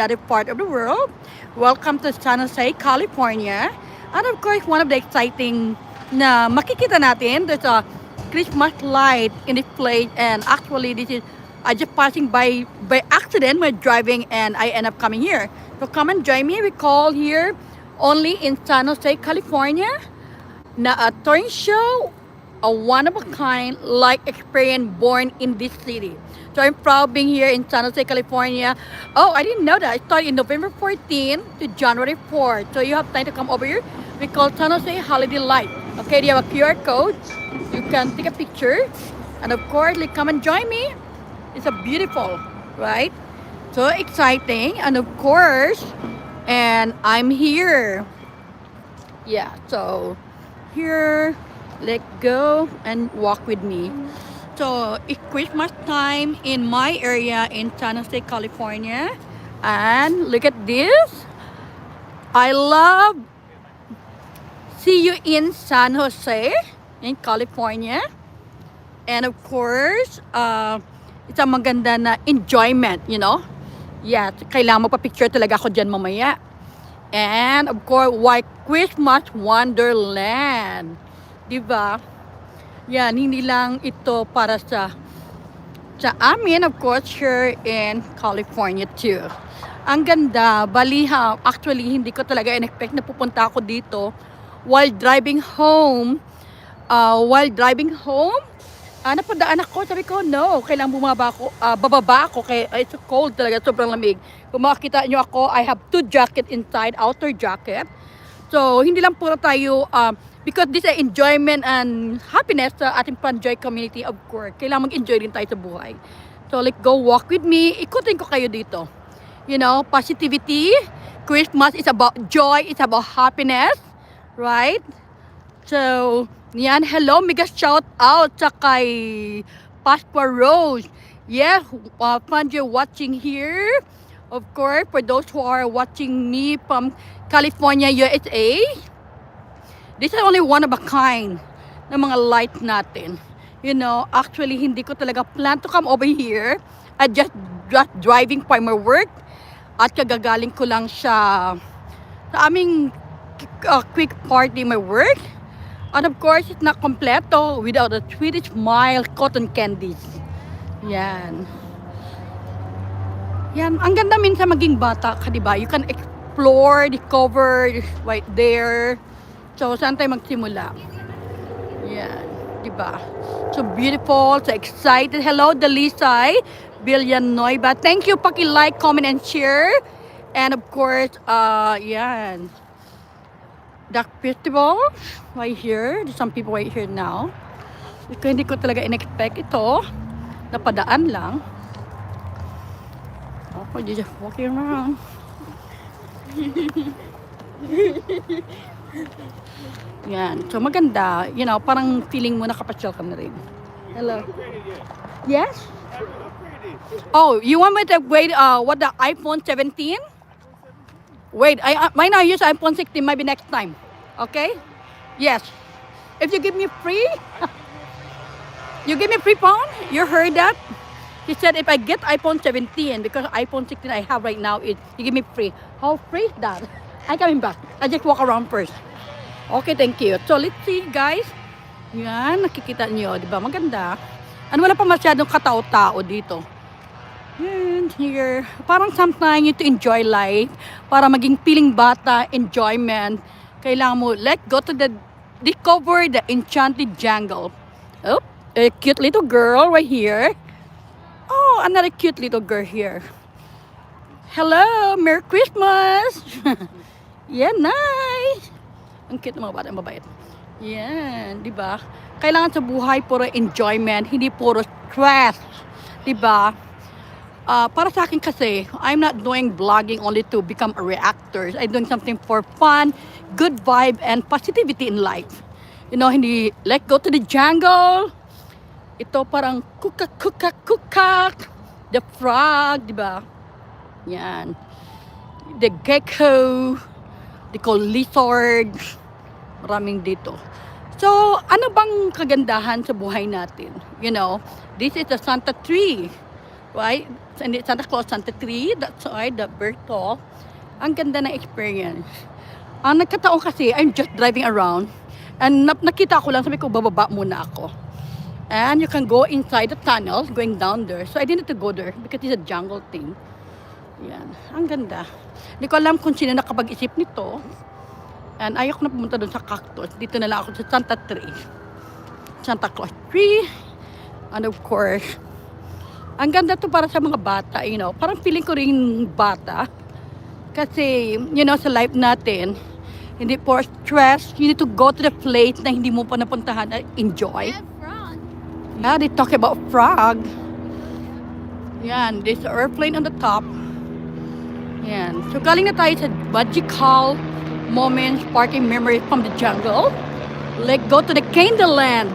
other part of the world. Welcome to San Jose, California. And of course, one of the exciting na makikita natin, there's a Christmas light in this place. And actually, this is, I just passing by by accident when driving and I end up coming here. So come and join me. We call here only in San Jose, California. Na a torrent show a one of a kind like experience born in this city. So I'm proud being here in San Jose, California. Oh, I didn't know that. I started in November 14 to January 4. So you have time to come over here. We call San Jose Holiday Light. Okay, they have a QR code. You can take a picture. And of course, like, come and join me. It's a beautiful, right? So exciting. And of course, and I'm here. Yeah, so here let go and walk with me. So it's Christmas time in my area in San Jose, California. And look at this. I love see you in San Jose in California. And of course, uh, it's a maganda na enjoyment, you know? Yeah, kailangan magpa-picture talaga ako dyan mamaya. And of course, White Christmas Wonderland. Di ba? Yan, hindi lang ito para sa sa amin, of course, here in California too. Ang ganda, baliha. Actually, hindi ko talaga in-expect na pupunta ako dito while driving home. Uh, while driving home, ah, napadaan ako. Sabi ko, no, kailangan bumaba ako, ah, bababa ako. Kaya it's cold talaga, sobrang lamig. Kung makikita nyo ako, I have two jacket inside, outer jacket. So, hindi lang puro tayo, um, because this is enjoyment and happiness sa ating Panjoy community, of course. Kailangan mag-enjoy din tayo sa buhay. So, like, go walk with me. Ikutin ko kayo dito. You know, positivity. Christmas is about joy. It's about happiness. Right? So, yan. Hello, mega shout out sa kay Pasqua Rose. Yeah, uh, you're watching here. Of course, for those who are watching me from California, USA, this is only one of a kind ng mga light natin. You know, actually, hindi ko talaga plan to come over here. I just, just driving for my work. At kagagaling ko lang siya sa aming uh, quick party my work. And of course, it's not completo without the Swedish mild cotton candies. Yan. Yan, ang ganda minsan maging bata ka, di ba? You can explore, discover right there. So, saan tayo magsimula? Yan, di ba? So beautiful, so excited. Hello, Delisay Villanueva. Thank you, paki-like, comment, and share. And of course, uh, yan. Duck Festival, right here. There's some people right here now. Ito, hindi ko talaga in-expect ito. Napadaan lang. Ako, just walking around. Yan. So, maganda. You know, parang feeling mo nakapasyal ka na rin. Hello. Yes? Oh, you want me to wait, uh, what, the iPhone 17? Wait, I, uh, now I use iPhone 16, maybe next time. Okay? Yes. If you give me free, you give me free phone? You heard that? He said if I get iPhone 17, because iPhone 16 I have right now, it you give me free. How free is that? I'm coming back. I just walk around first. Okay, thank you. So, let's see, guys. Yan, nakikita niyo, di ba? Maganda. Ano, wala pa masyadong katao-tao dito. And here, parang sometimes you to enjoy life, para maging feeling bata, enjoyment, kailangan mo let go to the, discover the enchanted jungle. Oh, a cute little girl right here. Oh, another cute little girl here. Hello, Merry Christmas! yeah, nice! Ang cute ng mga bata, ang mabait. Yan, di ba? Kailangan sa buhay puro enjoyment, hindi puro stress. Di ba? Ah, para sa akin kasi, I'm not doing vlogging only to become a reactor. I'm doing something for fun, good vibe, and positivity in life. You know, hindi let go to the jungle. Ito parang kukak, kukak, kukak. The frog, di ba? Yan. The gecko. They call lizard. Maraming dito. So, ano bang kagandahan sa buhay natin? You know, this is a Santa tree. Right? And it's Santa Claus, Santa Tree, that side, the Bertol. Ang ganda ng experience. Ang nagkataon kasi, I'm just driving around. And nap- nakita ko lang, sabi ko, bababa muna ako. And you can go inside the tunnel, going down there. So I didn't to go there because it's a jungle thing. Yan. Ang ganda. Hindi ko alam kung sino nakapag-isip nito. And ayoko na pumunta doon sa cactus. Dito na lang ako sa Santa Tree. Santa Claus Tree. And of course, ang ganda to para sa mga bata, you know. Parang feeling ko rin bata. Kasi, you know, sa life natin, hindi for stress, you need to go to the place na hindi mo pa napuntahan at enjoy. Yeah, they talk about frog. Yan, there's an airplane on the top. Yan. So, galing na tayo sa magical moments, sparking memories from the jungle. Let's go to the Candleland.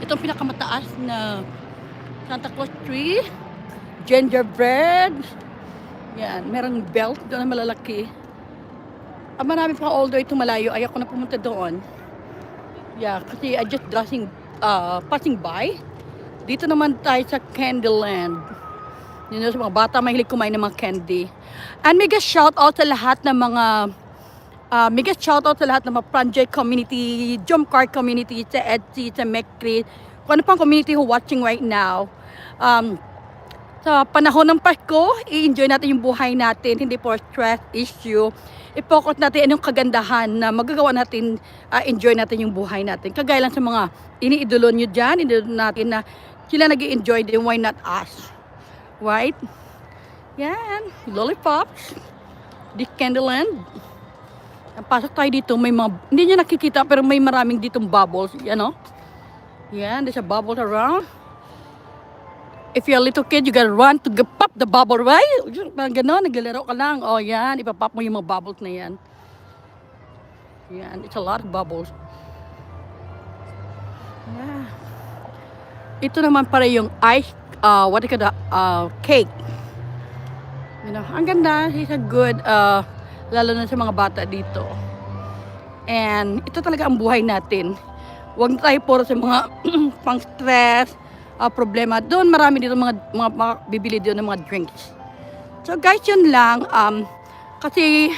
Ito ang pinakamataas na Santa Claus tree. Gingerbread. Yan, merong belt doon na malalaki. Ah, marami pa all the way to malayo. Ayaw ko na pumunta doon. Yeah, kasi I just dressing, uh, passing by. Dito naman tayo sa Candyland. Yun sa mga bata mahilig kumain ng mga candy. And mega shout out sa lahat ng mga uh, mega shout out sa lahat ng mga project community, jump car community, sa Etsy, sa Mecri, kung ano pang community who watching right now. Um, sa panahon ng Pasko, i-enjoy natin yung buhay natin, hindi for stress issue. I-focus natin anong kagandahan na magagawa natin, ah, enjoy natin yung buhay natin. Kagaya lang sa mga iniidolo nyo dyan, iniidolo natin na sila nag enjoy din, why not us? Right? Yan, lollipops. Candleland. Ang pasok tayo dito, may mga, hindi nyo nakikita, pero may maraming ditong bubbles. Yan, oh. Yan, there's a bubbles around. If you're a little kid, you gotta run to pop the bubble, right? Parang gano'n, naglalaro ka lang. Oh, yan, ipapop mo yung mga bubbles na yan. Yan, it's a lot of bubbles. Yeah. Ito naman para yung ice, uh, what do you call that, uh, cake. You know, ang ganda. He's a good, uh, lalo na sa mga bata dito. And ito talaga ang buhay natin. Huwag tayo puro sa mga pang-stress, uh, problema. Doon marami dito mga, mga, mga bibili doon ng mga drinks. So guys, yun lang. Um, kasi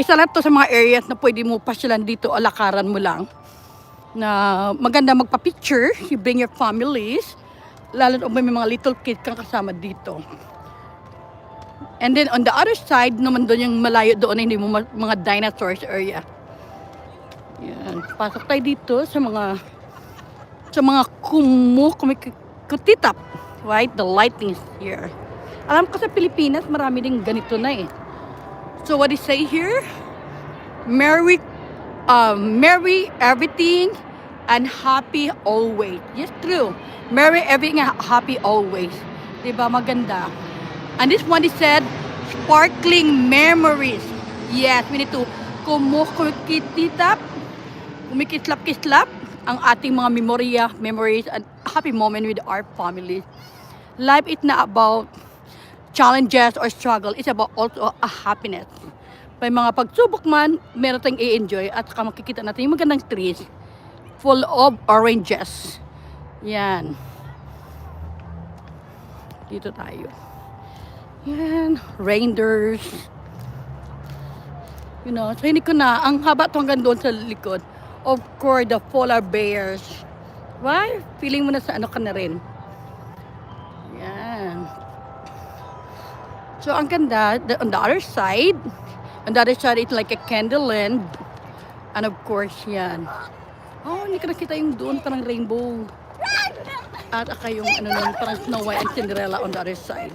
isa lang to sa mga areas na pwede mo pasyalan dito o lakaran mo lang. Na maganda magpa-picture, you bring your families. Lalo na may mga little kids kang kasama dito. And then on the other side naman doon yung malayo doon na hindi mo mga dinosaurs area. Yan. Pasok tayo dito sa mga sa mga kumu kumikutitap. Right? The lightings here. Alam ko sa Pilipinas marami ding ganito na eh. So what they say here? Merry uh, Merry everything and happy always. Yes, true. Merry everything and happy always. Diba? Maganda. And this one is said, sparkling memories. Yes, we need to kumukititap, kumikislap-kislap ang ating mga memorya, memories, and happy moment with our families. Life is not about challenges or struggle. It's about also a happiness. May mga pagsubok man, meron tayong i-enjoy at saka makikita natin yung magandang trees full of oranges. Yan. Dito tayo. Yan. Reindeers. You know, so hindi ko na, ang haba to hanggang doon sa likod. Of course, the polar bears. Why? Feeling mo na sa ano ka na rin. Yan. So, ang ganda, the, on the other side, on the other side, it's like a candle land. And of course, yan. Oh, hindi ko nakita yung doon, parang rainbow. At aka yung ano nun, parang Snow White and Cinderella on the other side.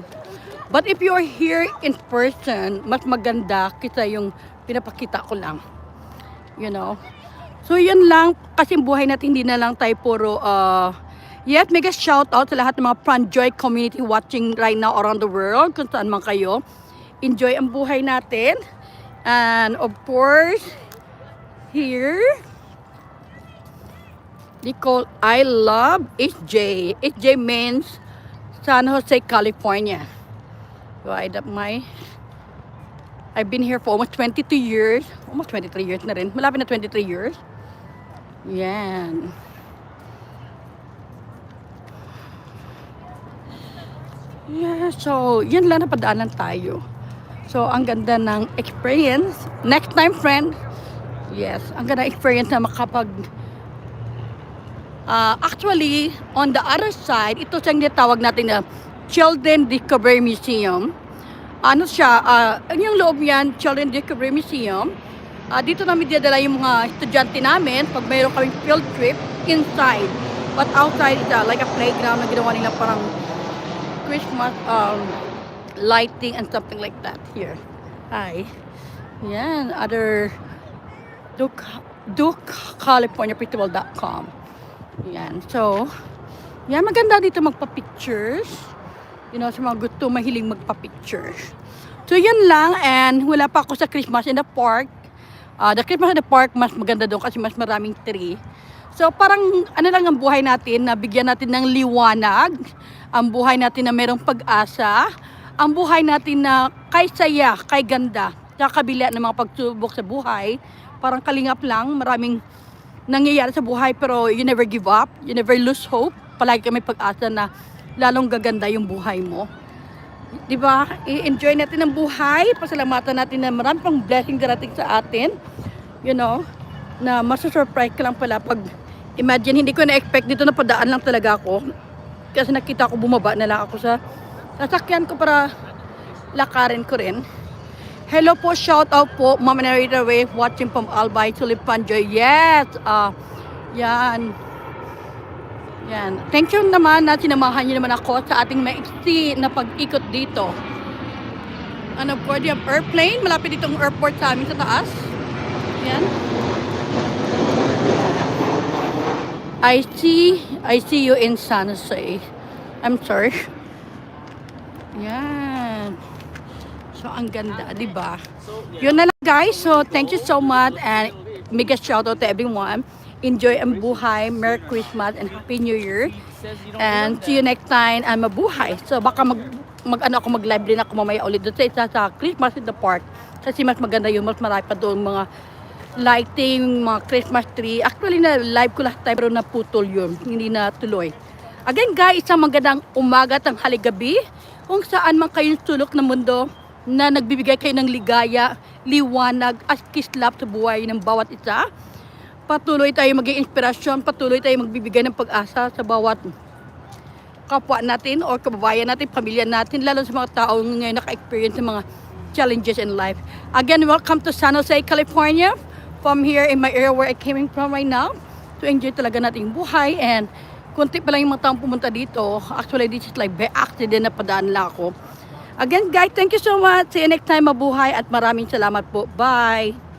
But if you're here in person, mas maganda kita yung pinapakita ko lang. You know? So, yun lang. Kasi buhay natin, hindi na lang tayo puro, uh, yes, mega shout out sa lahat ng mga Pranjoy community watching right now around the world, kung saan man kayo. Enjoy ang buhay natin. And of course, here, they call I love HJ. HJ means San Jose, California. Right up my I've been here for almost 22 years. Almost 23 years na rin. Malapit na 23 years. Yan. Yeah, so yan lang napadaanan tayo. So ang ganda ng experience. Next time, friend. Yes, ang ganda experience na makapag Ah, actually, on the other side, ito siyang tinatawag natin na Children Discovery Museum. Ano siya, ah, yung loob niyan, Children Discovery Museum. Ah, dito namin dinadala yung mga estudyante namin pag mayroon kaming field trip inside. But outside, it's ah, like a playground na ginawa nila parang Christmas um, lighting and something like that here. Hi. Yan, other Duke, Duke California Festival.com. Yan. So, yan, maganda dito magpa-pictures. You know, sa mga gusto mahiling magpa-pictures. So, yun lang. And wala pa ako sa Christmas in the park. Ah, the Christmas in the park, mas maganda doon kasi mas maraming tree. So, parang ano lang ang buhay natin, na bigyan natin ng liwanag. Ang buhay natin na merong pag-asa. Ang buhay natin na kay saya, kay ganda. Kakabila ng mga pagsubok sa buhay. Parang kalingap lang, maraming nangyayari sa buhay pero you never give up, you never lose hope. Palagi kami pag-asa na lalong gaganda yung buhay mo. 'Di ba? I-enjoy natin ang buhay, pasalamatan natin na marami pang blessing darating sa atin. You know, na masusurprise ka lang pala pag imagine hindi ko na-expect dito na padaan lang talaga ako. Kasi nakita ko bumaba na lang ako sa sasakyan ko para lakarin ko rin. Hello po, shout out po, Mama Narita Way, watching from Albay, Tulipanjoy. Yes! ah yan. Yan. Thank you naman na sinamahan niyo naman ako sa ating maiksi na pag-ikot dito. Ano po, di airplane. Malapit ditong airport sa amin sa taas. Yan. I see, I see you in San Jose. I'm sorry. Yan. So, ang ganda, di ba? Yun na lang guys. So, thank you so much and mega shout out to everyone. Enjoy ang buhay. Merry Christmas and Happy New Year. And see you next time and mabuhay. So, baka mag, mag ano ako mag-live din ako mamaya ulit doon sa sa Christmas in the Park. Kasi mas maganda yun. Mas marami pa doon mga lighting, mga Christmas tree. Actually, na live ko last time pero naputol yun. Hindi na tuloy. Again guys, isang magandang umaga at gabi kung saan man kayong sulok ng mundo na nagbibigay kayo ng ligaya, liwanag at kislap sa buhay ng bawat isa. Patuloy tayo maging inspirasyon, patuloy tayo magbibigay ng pag-asa sa bawat kapwa natin or kababayan natin, pamilya natin, lalo sa mga tao ngayon naka-experience ng mga challenges in life. Again, welcome to San Jose, California. From here in my area where I came from right now, to enjoy talaga natin yung buhay and kunti pa lang yung mga taong pumunta dito. Actually, this is like by accident na padaan lang ako. Again, guys, thank you so much. See you next time. Mabuhay at maraming salamat po. Bye!